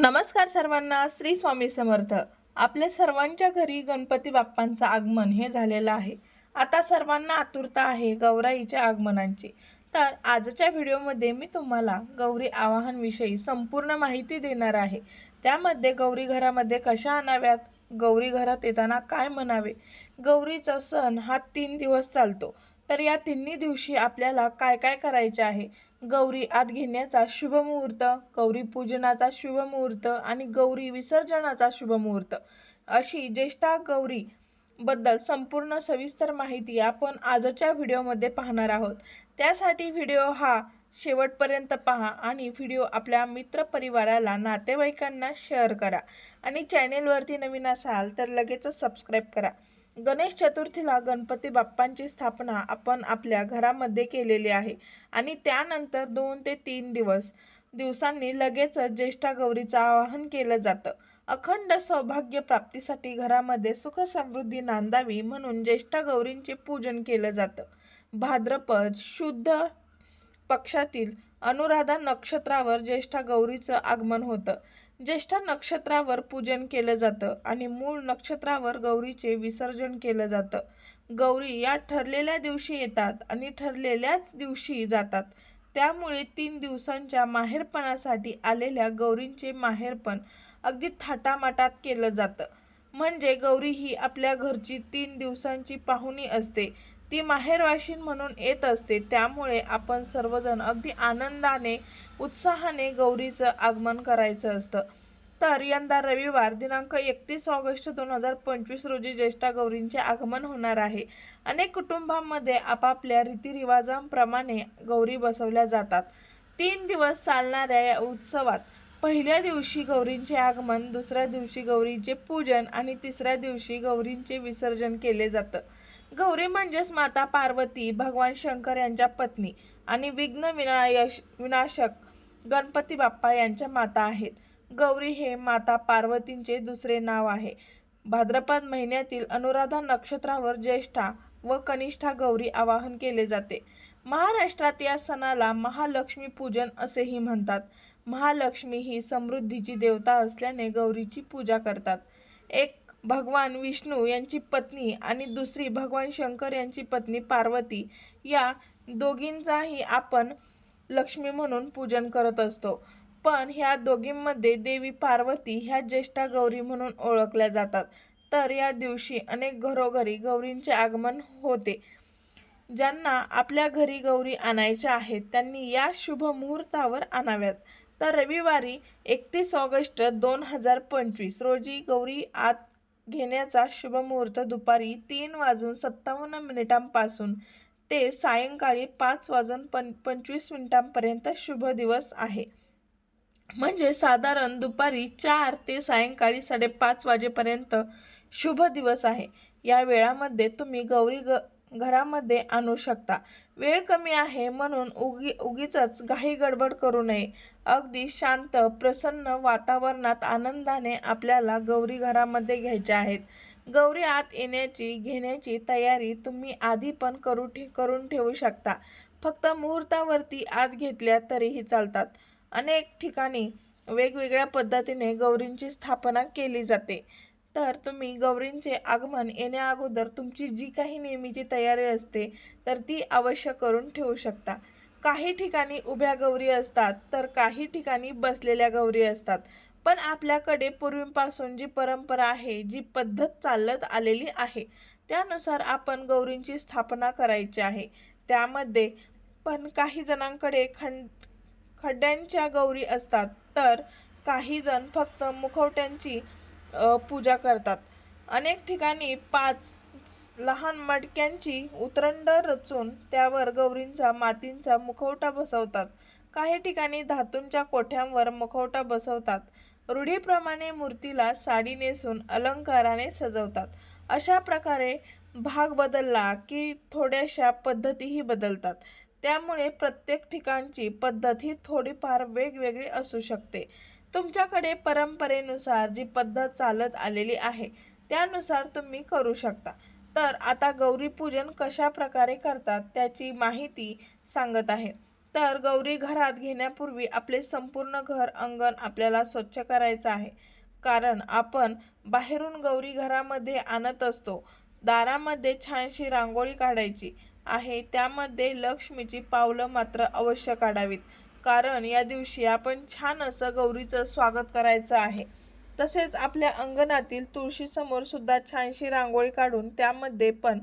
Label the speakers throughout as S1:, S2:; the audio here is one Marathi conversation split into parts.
S1: नमस्कार सर्वांना श्री स्वामी समर्थ. आपल्या सर्वांच्या घरी गणपती बाप्पांचं आगमन हे झालेलं आहे. आता सर्वांना आतुरता आहे गौराईच्या आगमनांची. तर आजच्या व्हिडिओमध्ये मी तुम्हाला गौरी आवाहनविषयी संपूर्ण माहिती देणार आहे. त्यामध्ये गौरी घरामध्ये कशा आणाव्यात? गौरी घरात येताना काय म्हणावे? गौरीचा सण हा तीन दिवस चालतो. तर या तिन्ही दिवशी आपल्याला काय काय करायचे आहे? गौरी आत घेण्याचा शुभ मुहूर्त गौरी पूजनाचा शुभ मुहूर्त आणि गौरी विसर्जनाचा शुभ मुहूर्त अशी ज्येष्ठा गौरी बद्दल संपूर्ण सविस्तर माहिती आपण आजच्या व्हिडिओमध्ये पाहणार आहोत. त्यासाठी व्हिडिओ हा शेवटपर्यंत पहा आणि व्हिडिओ आपल्या मित्रपरिवाराला नातेवाईकांना शेअर करा. आणि चॅनेलवरती नवीन असाल तर लगेचच सबस्क्राईब करा. गणेश चतुर्थीला गणपती बाप्पांची स्थापना आपण आपल्या घरामध्ये केलेली आहे. आणि त्यानंतर दोन ते तीन दिवस दिवसांनी लगेचच ज्येष्ठा गौरीचं आवाहन केलं जातं. अखंड सौभाग्य प्राप्तीसाठी घरामध्ये सुखसमृद्धी नांदावी म्हणून ज्येष्ठा गौरींचे पूजन केलं जातं. भाद्रपद शुद्ध पक्षातील अनुराधा नक्षत्रावर ज्येष्ठा गौरीचं आगमन होतं. ज्येष्ठा नक्षत्रावर पूजन केलं जातं आणि मूळ नक्षत्रावर गौरीचे विसर्जन केलं जातं. गौरी या ठरलेल्या दिवशी येतात आणि ठरलेल्याच दिवशी जातात. त्यामुळे तीन दिवसांच्या माहेरपणासाठी आलेल्या गौरींचे माहेरपण अगदी थाटामाटात केलं जातं. म्हणजे गौरी ही आपल्या घरची तीन दिवसांची पाहुणी असते. ती माहेरवाशीन म्हणून येत असते. त्यामुळे आपण सर्वजण अगदी आनंदाने उत्साहाने गौरीचं आगमन करायचं असतं. तर यंदा रविवार दिनांक एकतीस ऑगस्ट दोन हजार पंचवीस रोजी ज्येष्ठा गौरींचे आगमन होणार आहे. अनेक कुटुंबांमध्ये आपापल्या रीतिरिवाजांप्रमाणे गौरी बसवल्या जातात. तीन दिवस चालणाऱ्या या उत्सवात पहिल्या दिवशी गौरींचे आगमन दुसऱ्या दिवशी गौरीचे पूजन आणि तिसऱ्या दिवशी गौरींचे विसर्जन केले जातं. गौरी म्हणजेच माता पार्वती भगवान शंकर यांच्या पत्नी आणि विघ्न विनायश विनाशक गणपती बाप्पा यांच्या माता आहेत. गौरी हे माता पार्वतींचे दुसरे नाव आहे. भाद्रपद महिन्यातील अनुराधा नक्षत्रावर ज्येष्ठा व कनिष्ठा गौरी आवाहन केले जाते. महाराष्ट्रात या सणाला महालक्ष्मी पूजन असेही म्हणतात. महालक्ष्मी ही समृद्धीची देवता असल्याने गौरीची पूजा करतात. एक भगवान विष्णू यांची पत्नी आणि दुसरी भगवान शंकर यांची पत्नी पार्वती या दोघींचाही आपण लक्ष्मी म्हणून पूजन करत असतो. पण ह्या दोघींमध्ये देवी पार्वती ह्या ज्येष्ठा गौरी म्हणून ओळखल्या जातात. तर या दिवशी अनेक घरोघरी गौरींचे आगमन होते. ज्यांना आपल्या घरी गौरी आणायच्या आहेत त्यांनी या शुभ मुहूर्तावर आणाव्यात. तर रविवारी एकतीस ऑगस्ट दोन हजार पंचवीस रोजी गौरी आत घेण्याचा शुभ मुहूर्त दुपारी तीन वाजून सत्तावन्न मिनिटांपासून ते सायंकाळी पाच वाजून पं पंचवीस मिनिटांपर्यंत शुभ दिवस आहे. म्हणजे साधारण दुपारी चार ते सायंकाळी साडेपाच वाजेपर्यंत शुभ दिवस आहे. या वेळामध्ये तुम्ही गौरी ग घरामध्ये आणू शकता. वेळ कमी आहे म्हणून उगी उगीच घाई गडबड करू नये. अगदी शांत प्रसन्न वातावरणात आनंदाने आपल्याला गौरी घरामध्ये घ्यायच्या आहेत. गौरी आत येण्याची घेण्याची तयारी तुम्ही आधी पण करू ठे करून ठेवू शकता. फक्त मुहूर्तावरती आत घेतल्या तरीही चालतात. अनेक ठिकाणी वेगवेगळ्या पद्धतीने गौरींची स्थापना केली जाते. तर तुम्ही गौरींचे आगमन येण्याअगोदर तुमची जी काही नेहमीची तयारी असते तर ती अवश्य करून ठेवू शकता. काही ठिकाणी उभ्या गौरी असतात तर काही ठिकाणी बसलेल्या गौरी असतात. पण आपल्याकडे पूर्वीपासून जी परंपरा आहे जी पद्धत चालत आलेली आहे त्यानुसार आपण गौरींची स्थापना करायची आहे. त्यामध्ये पण काही जणांकडे खंड खड्ड्यांच्या गौरी असतात तर काही जण फक्त मुखवट्यांची पूजा करतात. अनेक ठिकाणी पाच लहान मडक्यांची उतरंड रचून त्यावर गौरींचा मातींचा मुखवटा बसवतात. काही ठिकाणी धातूंच्या कोठ्यांवर मुखवटा बसवतात. रूढीप्रमाणे मूर्तीला साडी नेसून अलंकाराने सजवतात. अशा प्रकारे भाग बदलला की थोड्याशा पद्धतीही बदलतात. त्यामुळे प्रत्येक ठिकाणची पद्धत ही थोडीफार वेगवेगळी असू शकते. तुमच्याकडे परंपरेनुसार जी पद्धत चालत आलेली आहे त्यानुसार तुम्ही करू शकता. तर आता गौरी पूजन कशा प्रकारे करतात त्याची माहिती सांगत आहे. तर गौरी घरात घेण्यापूर्वी आपले संपूर्ण घर अंगण आपल्याला स्वच्छ करायचं आहे. कारण आपण बाहेरून गौरी घरामध्ये आणत असतो. दारामध्ये छानशी रांगोळी काढायची आहे त्यामध्ये लक्ष्मीची पावलं मात्र अवश्य काढावीत. कारण या दिवशी आपण छान असं गौरीचं स्वागत करायचं आहे. तसेच आपल्या अंगणातील तुळशीसमोर सुद्धा छानशी रांगोळी काढून त्यामध्ये पण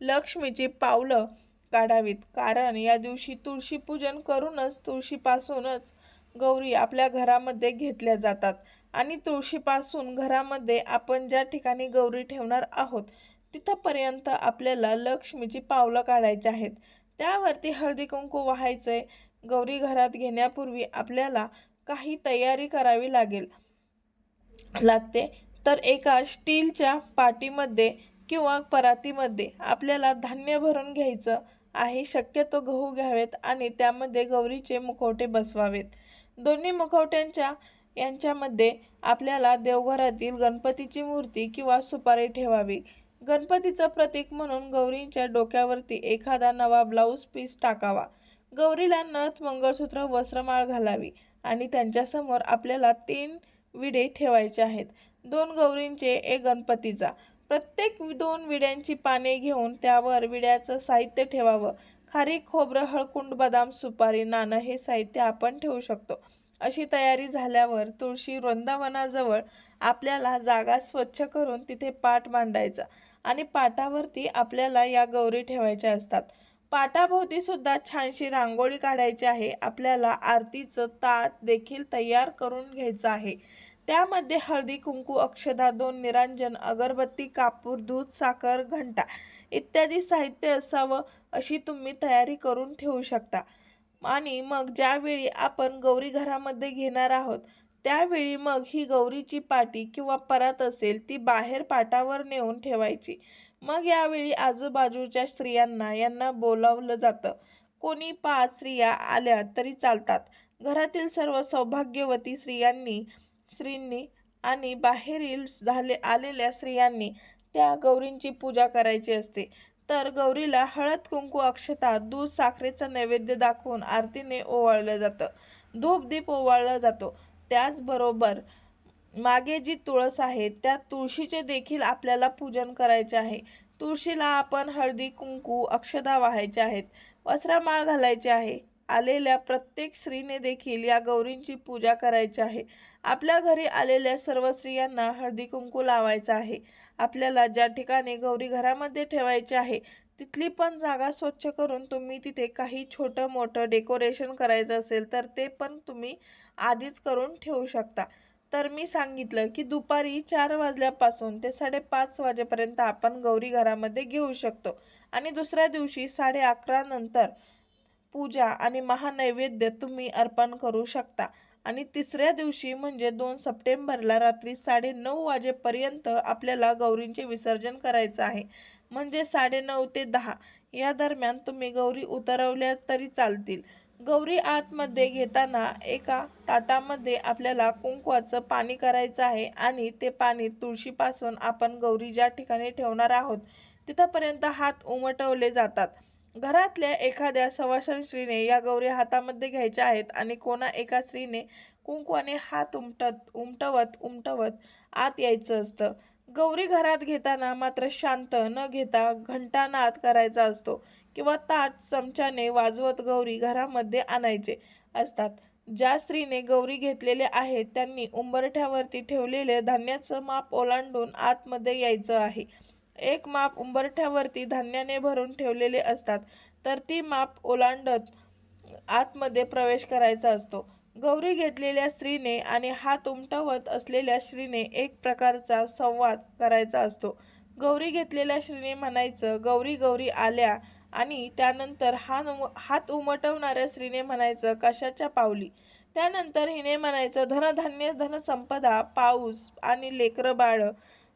S1: लक्ष्मीची पावलं काढावीत. कारण या दिवशी तुळशी पूजन करूनच तुळशीपासूनच गौरी आपल्या घरामध्ये घेतल्या जातात. आणि तुळशीपासून घरामध्ये आपण ज्या ठिकाणी गौरी ठेवणार आहोत तिथंपर्यंत आपल्याला लक्ष्मीची पावलं काढायची आहेत. त्यावरती हळदी कुंकू व्हायचंय. गौरी घरात घेण्यापूर्वी आपल्याला काही तयारी करावी लागेल. लागते. तर एका स्टीलच्या पाटीमध्ये किंवा परातीमध्ये आपल्याला धान्य भरून घ्यायचं आहे. शक्यतो गहू घ्यावेत आणि त्यामध्ये गौरीचे मुखवटे बसवावेत. दोन्ही मुखवट्यांच्या यांच्यामध्ये आपल्याला देवघरातील गणपतीची मूर्ती किंवा सुपारी ठेवावी. गणपतीचं प्रतीक म्हणून गौरींच्या डोक्यावरती एखादा नवा ब्लाऊज पीस टाकावा. गौरीला नथ मंगळसूत्र वस्त्रमाळ घालावी आणि त्यांच्यासमोर आपल्याला तीन विडे ठेवायचे आहेत. दोन गौरींचे एक गणपतीचा. प्रत्येक दोन विड्यांची पाने घेऊन त्यावर विड्याचं साहित्य ठेवावं. खारीक खोबरं हळकुंड बदाम सुपारी नाणं हे साहित्य आपण ठेवू शकतो. अशी तयारी झाल्यावर तुळशी वृंदावनाजवळ आपल्याला जागा स्वच्छ करून तिथे पाट मांडायचा आणि पाटावरती आपल्याला या गौरी ठेवायच्या असतात. पाटाभोवती सुद्धा छानशी रांगोळी काढायची आहे. आपल्याला आरतीचं ताट देखील तयार करून घ्यायचं आहे. त्यामध्ये हळदी कुंकू अक्षदा दोन निरांजन अगरबत्ती कापूर दूध साखर घंटा इत्यादी साहित्य असावं अशी तुम्ही तयारी करून ठेवू शकता. आणि मग ज्यावेळी आपण गौरी घरामध्ये घेणार आहोत त्यावेळी मग ही गौरीची पाटी किंवा परत असेल ती बाहेर पाटावर नेऊन ठेवायची. मग यावेळी आजूबाजूच्या स्त्रियांना यांना बोलावलं जातं. कोणी पाच स्त्रिया आल्या तरी चालतात. घरातील सर्व सौभाग्यवती स्त्रियांनी स्त्रींनी आणि बाहेरील झाले आलेल्या स्त्रियांनी त्या गौरींची पूजा करायची असते. तर गौरीला हळद कुंकू अक्षता दूध साखरेचं नैवेद्य दाखवून आरतीने ओवाळलं जातं. धूपदीप ओवाळला जातो. त्याचबरोबर मागे जी तुळस आहे त्या तुळशीचे देखील आपल्याला पूजन करायचे आहे. तुळशीला आपण हळदी कुंकू अक्षदा वाहायचे आहेत. वस्त्रामाळ घालायचे आहे. आलेल्या प्रत्येक स्त्रीने देखील या गौरींची पूजा करायची आहे. आपल्या घरी आलेल्या सर्व स्त्रियांना हळदी कुंकू लावायचा आहे. आपल्याला ज्या ठिकाणी गौरी घरामध्ये ठेवायचे आहे तिथली पण जागा स्वच्छ करून तुम्ही तिथे काही छोटं मोठं डेकोरेशन करायचं असेल तर ते पण तुम्ही आधीच करून ठेवू शकता. तर मी सांगितलं की दुपारी चार वाजल्यापासून ते साडेपाच वाजेपर्यंत आपण गौरी घरामध्ये घेऊ शकतो. आणि दुसऱ्या दिवशी साडे अकरा नंतर पूजा आणि महानैवेद्य तुम्ही अर्पण करू शकता. आणि तिसऱ्या दिवशी म्हणजे दोन सप्टेंबरला रात्री साडे नऊ वाजेपर्यंत आपल्याला गौरींचे विसर्जन करायचं आहे. म्हणजे साडे नऊ ते दहा. या दरम्यान तुम्ही गौरी उतरवल्या तरी चालतील. गौरी आतमध्ये घेताना एका ताटामध्ये आपल्याला कुंकवाचं पाणी करायचं आहे आणि ते पाणी तुळशीपासून आपण गौरी ज्या ठिकाणी ठेवणार आहोत तिथंपर्यंत हात उमटवले जातात. घरातल्या एखाद्या सवासन स्त्रीने या गौरी हातामध्ये घ्यायच्या आहेत आणि कोणा एका स्त्रीने कुंकवाने हात उमटत उमटवत उमटवत आत यायचं असतं. गौरी घरात घेताना मात्र शांत न घेता घंटानाद करायचा असतो. किंवा ताट चमच्याने वाजवत गौरी घरामध्ये आणायचे असतात. ज्या स्त्रीने गौरी घेतलेले आहेत त्यांनी उंबरठ्यावरती ठेवलेले धान्याचं माप ओलांडून आतमध्ये यायचं आहे. एक माप उंबरठ्यावरती धान्याने भरून ठेवलेले असतात तर ती माप ओलांडत आतमध्ये प्रवेश करायचा असतो. गौरी घेतलेल्या स्त्रीने आणि हात उमटवत असलेल्या स्त्रीने एक प्रकारचा संवाद करायचा असतो. गौरी घेतलेल्या स्त्रीने म्हणायचं गौरी गौरी आल्या आणि त्यानंतर हा हात उमटवणाऱ्या स्त्रीने म्हणायचं कशाच्या पावली? त्यानंतर हिने म्हणायचं धनधान्य धनसंपदा पाऊस आणि लेकरं बाळ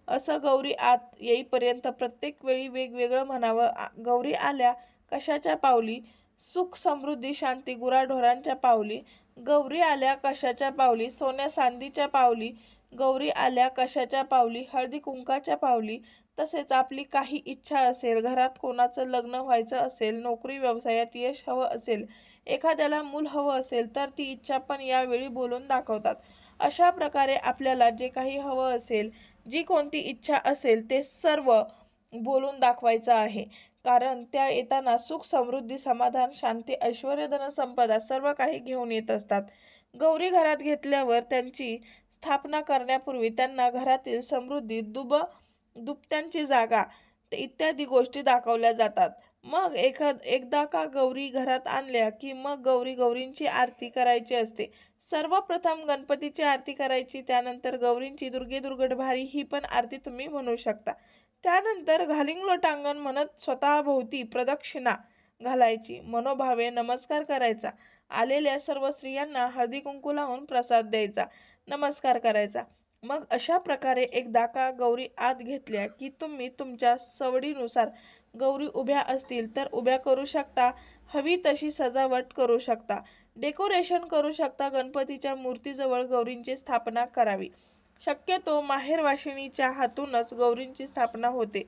S1: असं गौरी आत येईपर्यंत प्रत्येक वेळी वेगवेगळं म्हणावं. गौरी आल्या कशाच्या पावली? सुख समृद्धी शांती गुराढोरांच्या पावली. गौरी आल्या कशाच्या पावली? सोन्या चांदीच्या पावली. गौरी आल्या कशाच्या पावली? हळदी कुंकाच्या पावली. तसेच आपली काही इच्छा असेल घरात कोणाचं लग्न व्हायचं असेल नोकरी व्यवसायात यश हवं असेल एखाद्याला मूल हवं असेल तर ती इच्छा पण यावेळी बोलून दाखवतात. अशा प्रकारे आपल्याला जे काही हवं असेल जी कोणती इच्छा असेल ते सर्व बोलून दाखवायचं आहे. कारण त्या येताना सुख समृद्धी समाधान शांती ऐश्वर धनसंपदा सर्व काही घेऊन येत असतात. गौरी घरात घेतल्यावर त्यांची स्थापना करण्यापूर्वी त्यांना घरातील समृद्धी दुब दुपट्यांची जागा इत्यादी गोष्टी दाखवल्या जातात. मग एखाद एकदा का गौरी घरात आणल्या की मग गौरी गौरींची आरती करायची असते. सर्वप्रथम गणपतीची आरती करायची त्यानंतर गौरींची दुर्गे दुर्गट भारी ही पण आरती तुम्ही म्हणू शकता. त्यानंतर घालिंग लोटांगण म्हणत स्वतःभोवती प्रदक्षिणा घालायची. मनोभावे नमस्कार करायचा. आलेल्या सर्व स्त्रियांना हळदी कुंकू लावून प्रसाद द्यायचा. नमस्कार करायचा. मग अशा प्रकारे एकदा का गौरी आत घेतल्या की तुम्ही तुमच्या सवडीनुसार गौरी उभ्या असतील तर उभ्या करू शकता हवी तशी सजावट करू शकता डेकोरेशन करू शकता गणपतीच्या मूर्तीजवळ गौरींची स्थापना करावी. शक्यतो माहेरवाशिणीच्या हातूनच गौरींची स्थापना होते.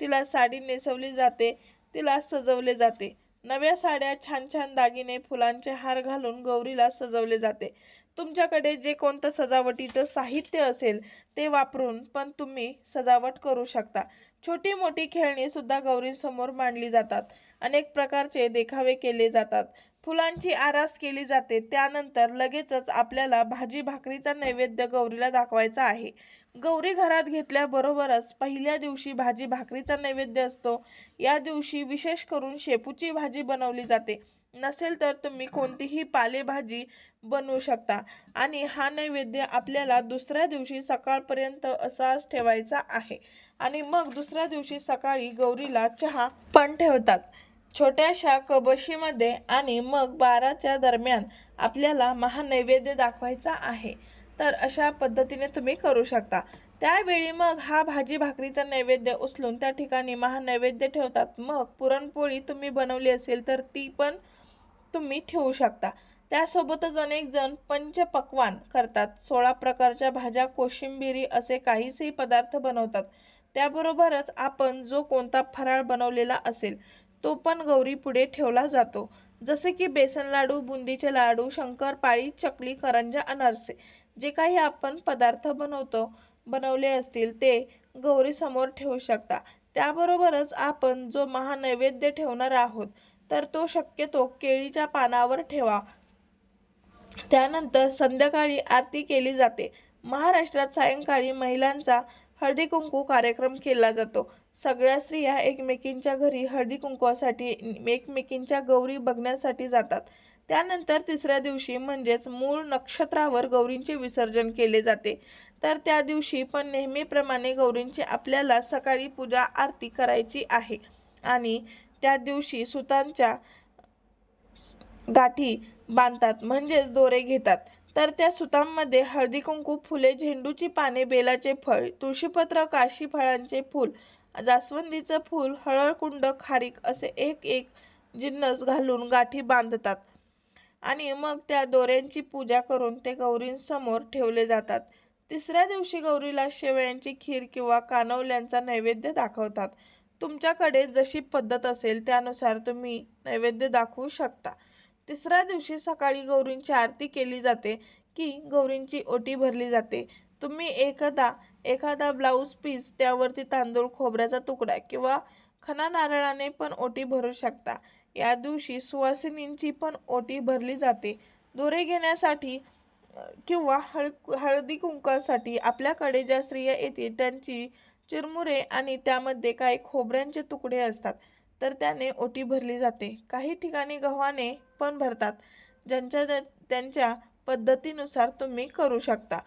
S1: तिला साडी नेसवली जाते तिला सजवले जाते. नव्या साड्या छान छान दागिने फुलांचे हार घालून गौरीला सजवले जाते. तुमच्याकडे जे कोणतं सजावटीचं साहित्य असेल ते वापरून पण तुम्ही सजावट करू शकता. छोटी मोठी खेळणीसुद्धा गौरींसमोर मांडली जातात. अनेक प्रकारचे देखावे केले जातात. फुलांची आरास केली जाते. त्यानंतर लगेचच आपल्याला भाजी भाकरीचा नैवेद्य गौरीला दाखवायचा आहे. गौरी घरात घेतल्याबरोबरच पहिल्या दिवशी भाजी भाकरीचा नैवेद्य असतो. या दिवशी विशेष करून शेपूची भाजी बनवली जाते. नसेल तर तुम्ही कोणतीही पालेभाजी बनवू शकता. आणि हा नैवेद्य आपल्याला दुसऱ्या दिवशी सकाळपर्यंत असाच ठेवायचा आहे. आणि मग दुसऱ्या दिवशी सकाळी गौरीला चहा पण ठेवतात. छोट्याशा कबशीमध्ये आणि मग बाराच्या दरम्यान आपल्याला महानैवेद्य दाखवायचा आहे. तर अशा पद्धतीने तुम्ही करू शकता. त्यावेळी मग हा भाजी भाकरीचा नैवेद्य उचलून त्या ठिकाणी महानैवेद्य ठेवतात. मग पुरणपोळी तुम्ही बनवली असेल तर ती पण तुम्ही ठेवू शकता. त्यासोबतच अनेक जण पंचपक्वान करतात. सोळा प्रकारच्या भाज्या कोशिंबिरी असे काहीसे पदार्थ बनवतात. त्याबरोबरच आपण जो कोणता फराळ बनवलेला असेल तो पण गौरी पुढे ठेवला जातो. जसे की बेसन लाडू बुंदीचे लाडू शंकरपाळी चकली करंजा अनारसे. जे काही आपण पदार्थ बनवतो बनवले असतील ते गौरी समोर ठेवू शकता. त्याबरोबरच आपण जो महानैवेद्य ठेवणार आहोत तर तो शक्यतो केळीच्या पानावर ठेवा. त्यानंतर संध्याकाळी आरती केली जाते. महाराष्ट्रात सायंकाळी महिलांचा हळदी कुंकू कार्यक्रम केला जातो. सगळ्या स्त्रिया एकमेकींच्या घरी हळदी कुंकवासाठी एकमेकींच्या गौरी बघण्यासाठी जातात. त्यानंतर तिसऱ्या दिवशी म्हणजेच मूळ नक्षत्रावर गौरींचे विसर्जन केले जाते. तर त्या दिवशी पण नेहमीप्रमाणे गौरींची आपल्याला सकाळी पूजा आरती करायची आहे. आणि त्या दिवशी सुतांच्या गाठी बांधतात म्हणजेच दोरे घेतात. तर त्या सुतांमध्ये हळदी कुंकू फुले झेंडूची पाने बेलाचे फळ तुळशीपत्र काशी फळांचे फूल जास्वंदीचं फूल हळदकुंड खारीक असे एक एक जिन्नस घालून गाठी बांधतात. आणि मग त्या दोऱ्यांची पूजा करून ते गौरींसमोर ठेवले जातात. तिसऱ्या दिवशी गौरीला शेवयांची खीर किंवा कानवल्यांचा नैवेद्य दाखवतात. तुमच्याकडे जशी पद्धत असेल त्यानुसार तुम्ही नैवेद्य दाखवू शकता. तिसऱ्या दिवशी सकाळी गौरींची आरती केली जाते की गौरींची ओटी भरली जाते. तुम्ही एखादा एखादा ब्लाऊज पीस त्यावरती तांदूळ खोबऱ्याचा तुकडा किंवा खना नारळाने पण ओटी भरू शकता. या दिवशी सुवासिनींची पण ओटी भरली जाते. दोरे घेण्यासाठी किंवा हळ हळदी कुंकासाठी आपल्याकडे ज्या स्त्रिया येतील त्यांची चिरमुरे आणि त्यामध्ये काही खोबऱ्यांचे तुकडे असतात तर त्याने ओटी भरली जाते. काही ठिकाणी गव्हाने पण भरतात ज्यांच्या त्यांच्या पद्धतीनुसार तुम्ही करू शकता.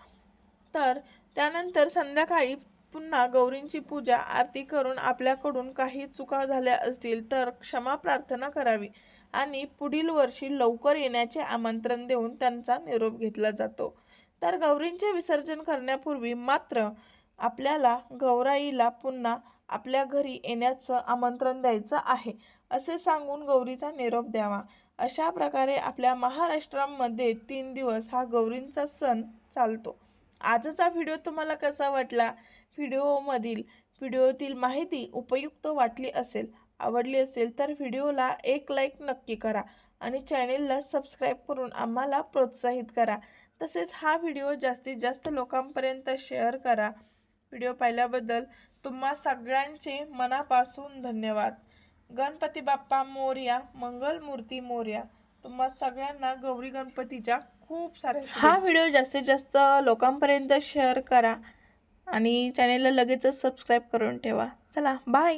S1: तर त्यानंतर संध्याकाळी पुन्हा गौरींची पूजा आरती करून आपल्याकडून काही चुका झाल्या असतील तर क्षमा प्रार्थना करावी आणि पुढील वर्षी लवकर येण्याचे आमंत्रण देऊन त्यांचा निरोप घेतला जातो. तर गौरींचे विसर्जन करण्यापूर्वी मात्र आपल्याला गौराईला पुन्हा आपल्या घरी येण्याचं आमंत्रण द्यायचं आहे असे सांगून गौरीचा निरोप द्यावा. अशा प्रकारे आपल्या महाराष्ट्रामध्ये तीन दिवस हा गौरींचा सण चालतो. आजचा व्हिडिओ तुम्हाला कसा वाटला? व्हिडिओमधील व्हिडिओतील माहिती उपयुक्त वाटली असेल आवडली असेल तर व्हिडिओला एक लाईक नक्की करा आणि चॅनेलला सबस्क्राईब करून आम्हाला प्रोत्साहित करा. तसेच हा व्हिडिओ जास्तीत जास्त लोकांपर्यंत शेअर करा. व्हिडिओ पाहिल्याबद्दल तुम्हा सगळ्यांचे मनापासून धन्यवाद. गणपती बाप्पा मोर्या मंगलमूर्ती मोर्या तुम्हा सगळ्यांना गौरी गणपतीच्या खूप साऱ्या हा व्हिडिओ जास्तीत जास्त लोकांपर्यंत शेअर करा आणि चॅनेलला लगेचच सबस्क्राईब करून ठेवा. चला बाय!